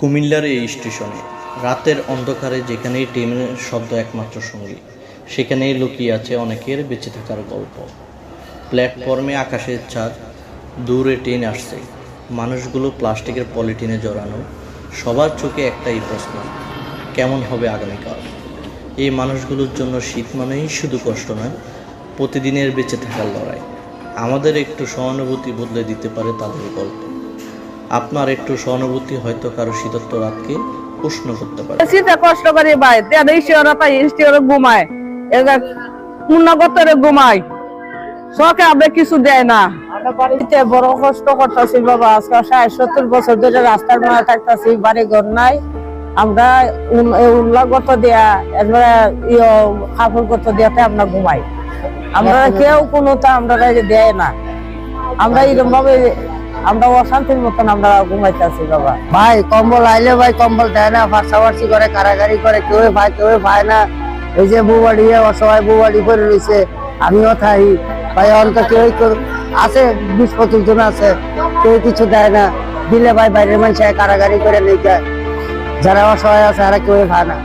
কুমিল্লার এই স্টেশনে, রাতের অন্ধকারে যেখানেই ট্রেনের শব্দ একমাত্র সঙ্গী সেখানেই লুকিয়ে আছে অনেকের বেঁচে থাকার গল্প। প্ল্যাটফর্মে আকাশের চাঁদ দূরে ট্রেন আসছে। মানুষগুলো প্লাস্টিকের পলিথিনে জড়ানো, সবার চোখে একটাই প্রশ্ন, কেমন হবে আগামীকাল? এই মানুষগুলোর জন্য শীত মানেই শুধু কষ্ট নয় প্রতিদিনের বেঁচে থাকার লড়াই। আমাদের একটু সহানুভূতি বদলে দিতে পারে তাদের গল্প। আপনার একটু সহানুভূতি হয়তো কারও শীতত্ব রাতকে উষ্ণ করতে পারে। শীতে কষ্ট করি ভাই তেন ইস্টিওরা পাই ইস্টিওরা ঘুমায়। এবার পূর্ণগতরে ঘুমায়। শখে আবে কিছু দেয় না। বাড়িতে বড় কষ্ট করতেছি বাবা আজকে ষাট সত্তর বছর ধরে রাস্তার মধ্যে থাকতেছি বাড়ি ঘর নাই। আমরা উল্লাগত দেয়া এরপরে ইয়ে কাপড় গত দেয়াতে আমরা ঘুমাই। আমরা কেউ কোনো তা আমরা দেয় না। আমরা এরকম ভাবে আমরা অশান্তির মতন আমরা ঘুমাইতেছি বাবা। ভাই, কম্বল আইলে ভাই, কম্বল দেয় না ফার্সাফার্সি করে, কারাগারি করে কেউ ভাই কেউ ভাই না। এই যে বুবাড়ি অসহায় বুবাড়ি করে রয়েছে, আমিও থাই। ভাই, অন্ত কেউ আছে বিশ পঁচিশ জন আছে, কেউ কিছু দেয় না। দিলে ভাই, বাইরের মানুষ কারাগারি করে নিয়ে যায়। যারা অসহায় আছে, তারা কেউ ভাই না।